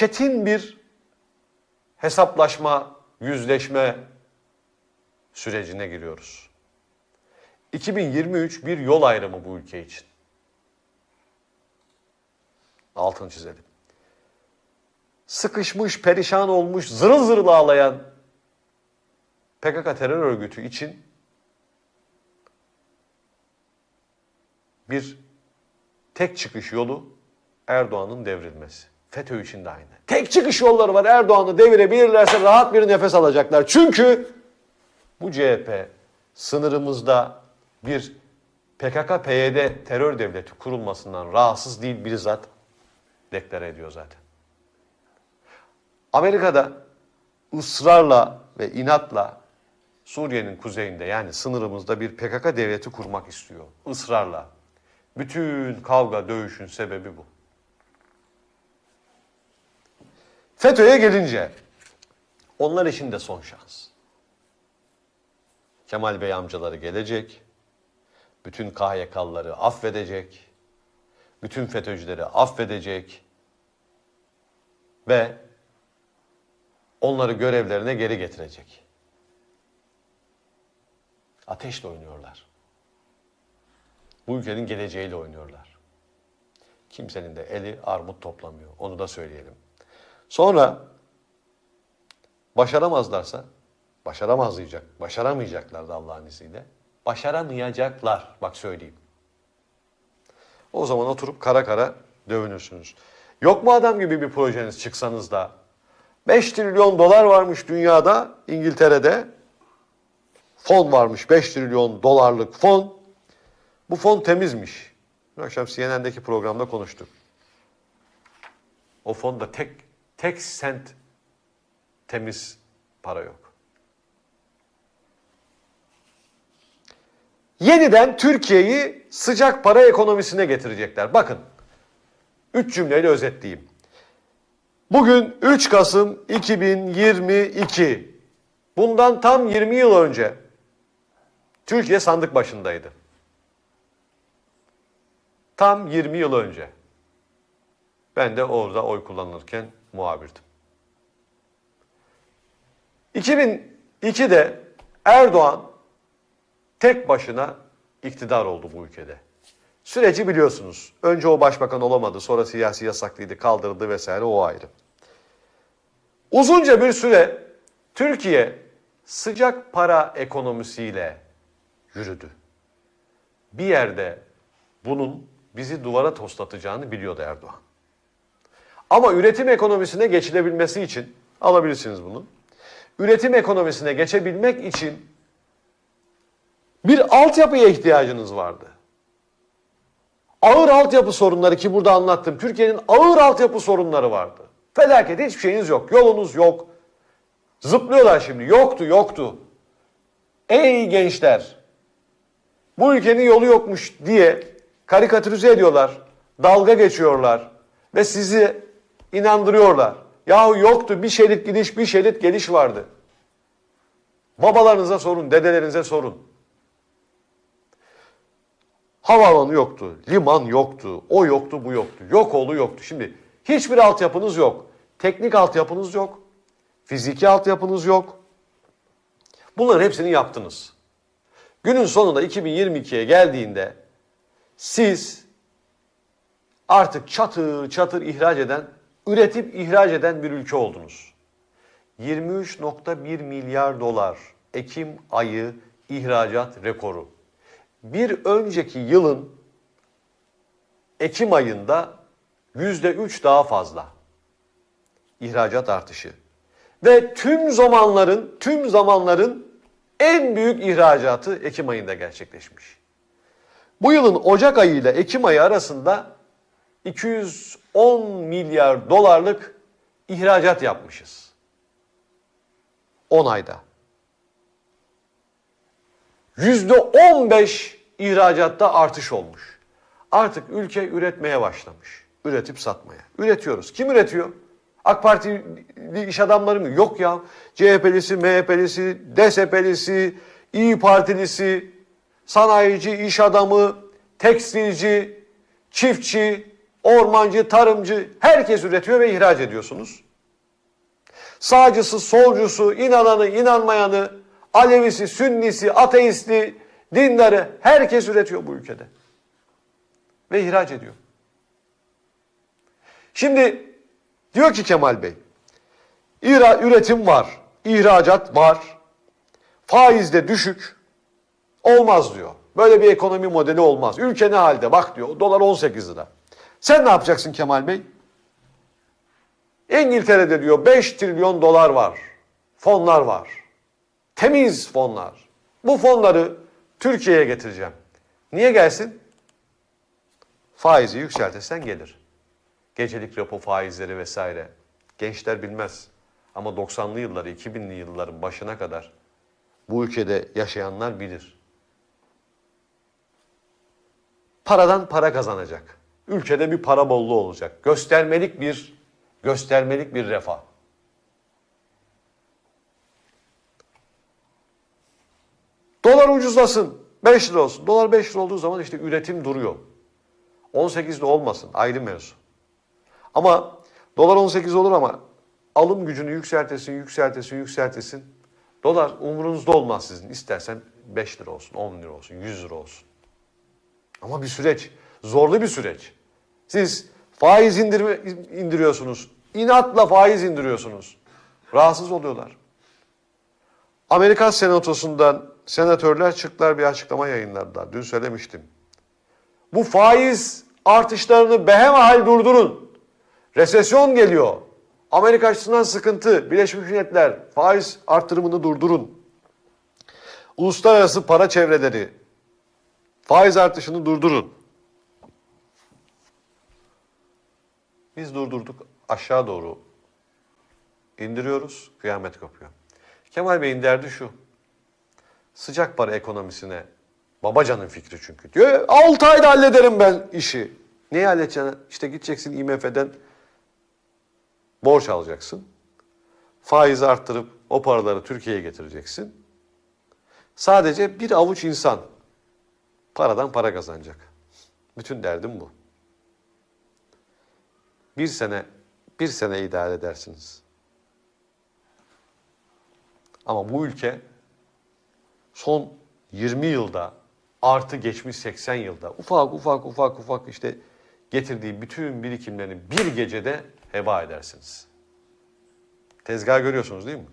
çetin bir hesaplaşma, yüzleşme sürecine giriyoruz. 2023 bir yol ayrımı bu ülke için. Altını çizelim. Sıkışmış, perişan olmuş, zırıl zırıl ağlayan PKK terör örgütü için bir tek çıkış yolu Erdoğan'ın devrilmesi. FETÖ için de aynı. Tek çıkış yolları var Erdoğan'ı devirebilirlerse rahat bir nefes alacaklar. Çünkü bu CHP sınırımızda bir PKK-PYD terör devleti kurulmasından rahatsız değil bizzat deklare ediyor zaten. Amerika'da ısrarla ve inatla Suriye'nin kuzeyinde yani sınırımızda bir PKK devleti kurmak istiyor. Israrla. Bütün kavga, dövüşün sebebi bu. FETÖ'ye gelince onlar için de son şans. Kemal Bey amcaları gelecek. Bütün KHK'lıları affedecek. Bütün FETÖ'cüleri affedecek. Ve onları görevlerine geri getirecek. Ateşle oynuyorlar. Bu ülkenin geleceğiyle oynuyorlar. Kimsenin de eli armut toplamıyor. Onu da söyleyelim. Sonra başaramazlarsa, başaramazlayacak, başaramayacaklar da Allah'ın izniyle. Başaramayacaklar, bak söyleyeyim. O zaman oturup kara kara dövünürsünüz. Yok mu adam gibi bir projeniz çıksanız da 5 trilyon dolar varmış dünyada, İngiltere'de. Fon varmış, 5 trilyon dolarlık fon. Bu fon temizmiş. Dün akşam CNN'deki programda konuştuk. O fonda tek tek sent temiz para yok. Yeniden Türkiye'yi sıcak para ekonomisine getirecekler. Bakın. Üç cümleyle özetleyeyim. Bugün 3 Kasım 2022. Bundan tam 20 yıl önce Türkiye sandık başındaydı. Tam 20 yıl önce. Ben de orada oy kullanırken muhabirdim. 2002'de Erdoğan tek başına iktidar oldu bu ülkede. Süreci biliyorsunuz. Önce o başbakan olamadı, sonra siyasi yasaklıydı, kaldırıldı vesaire o ayrı. Uzunca bir süre Türkiye sıcak para ekonomisiyle yürüdü. Bir yerde bunun bizi duvara toslatacağını biliyordu Erdoğan. Ama üretim ekonomisine geçilebilmesi için alabilirsiniz bunu. Üretim ekonomisine geçebilmek için bir altyapıya ihtiyacınız vardı. Ağır altyapı sorunları ki burada anlattım. Türkiye'nin ağır altyapı sorunları vardı. Felaket hiçbir şeyiniz yok. Yolunuz yok. Zıplıyorlar şimdi. Yoktu, yoktu. Ey gençler! Bu ülkenin yolu yokmuş diye karikatürize ediyorlar. Dalga geçiyorlar. Ve sizi inandırıyorlar. Yahu yoktu bir şerit gidiş bir şerit geliş vardı. Babalarınıza sorun, dedelerinize sorun. Havaalanı yoktu, liman yoktu, o yoktu, bu yoktu. Yok oğlu yoktu. Şimdi hiçbir altyapınız yok. Teknik altyapınız yok. Fiziki altyapınız yok. Bunların hepsini yaptınız. Günün sonunda 2022'ye geldiğinde siz artık çatır çatır ihraç eden, üretip ihraç eden bir ülke oldunuz. 23.1 milyar dolar Ekim ayı ihracat rekoru. Bir önceki yılın Ekim ayında yüzde üç daha fazla ihracat artışı. Ve tüm zamanların, tüm zamanların en büyük ihracatı Ekim ayında gerçekleşmiş. Bu yılın Ocak ayı ile Ekim ayı arasında 210 milyar dolarlık ihracat yapmışız. 10 ayda. %15 ihracatta artış olmuş. Artık ülke üretmeye başlamış. Üretip satmaya. Üretiyoruz. Kim üretiyor? AK Partili iş adamları mı? Yok ya. CHP'lisi, MHP'lisi, DSP'lisi, İyi Partilisi, sanayici, iş adamı, tekstilci, çiftçi, ormancı, tarımcı herkes üretiyor ve ihraç ediyorsunuz. Sağcısı, solcusu, inananı, inanmayanı, Alevisi, Sünnisi, ateisti, dindarı herkes üretiyor bu ülkede. Ve ihraç ediyor. Şimdi diyor ki Kemal Bey, üretim var, ihracat var, faiz de düşük, olmaz diyor. Böyle bir ekonomi modeli olmaz. Ülke ne halde? Bak diyor, dolar 18 lira. Sen ne yapacaksın Kemal Bey? İngiltere'de diyor 5 trilyon dolar var. Fonlar var. Temiz fonlar. Bu fonları Türkiye'ye getireceğim. Niye gelsin? Faizi yükseltirsen gelir. Gecelik repo faizleri vesaire. Gençler bilmez. Ama 90'lı yılları, 2000'li yılların başına kadar bu ülkede yaşayanlar bilir. Paradan para kazanacak. Ülkede bir para bolluğu olacak. Göstermelik bir göstermelik bir refah. Dolar ucuzlasın. 5 lira olsun. Dolar 5 lira olduğu zaman işte üretim duruyor. 18 de olmasın. Ayrı mevzu. Ama dolar 18 olur ama alım gücünü yükseltesin, yükseltesin, yükseltesin. Dolar umurunuzda olmaz sizin. İstersen 5 lira olsun, 10 lira olsun, 100 lira olsun. Ama bir süreç, zorlu bir süreç. Siz faiz indirme, indiriyorsunuz. İnatla faiz indiriyorsunuz. Rahatsız oluyorlar. Amerikan Senatosu'ndan senatörler çıktılar bir açıklama yayınladılar. Dün söylemiştim. Bu faiz artışlarını behemahal durdurun. Resesyon geliyor. Amerika açısından sıkıntı. Birleşmiş Milletler faiz artırımını durdurun. Uluslararası para çevreleri faiz artışını durdurun. Biz durdurduk aşağı doğru indiriyoruz kıyamet kopuyor. Kemal Bey'in derdi şu. Sıcak para ekonomisine babacanın fikri çünkü. Diyor 6 ayda hallederim ben işi. Neyi halledeceksin? İşte gideceksin IMF'den borç alacaksın. Faizi arttırıp o paraları Türkiye'ye getireceksin. Sadece bir avuç insan paradan para kazanacak. Bütün derdim bu. Bir sene, bir sene idare edersiniz. Ama bu ülke son 20 yılda artı geçmiş 80 yılda ufak ufak ufak ufak işte getirdiği bütün birikimlerini bir gecede heba edersiniz. Tezgah görüyorsunuz değil mi?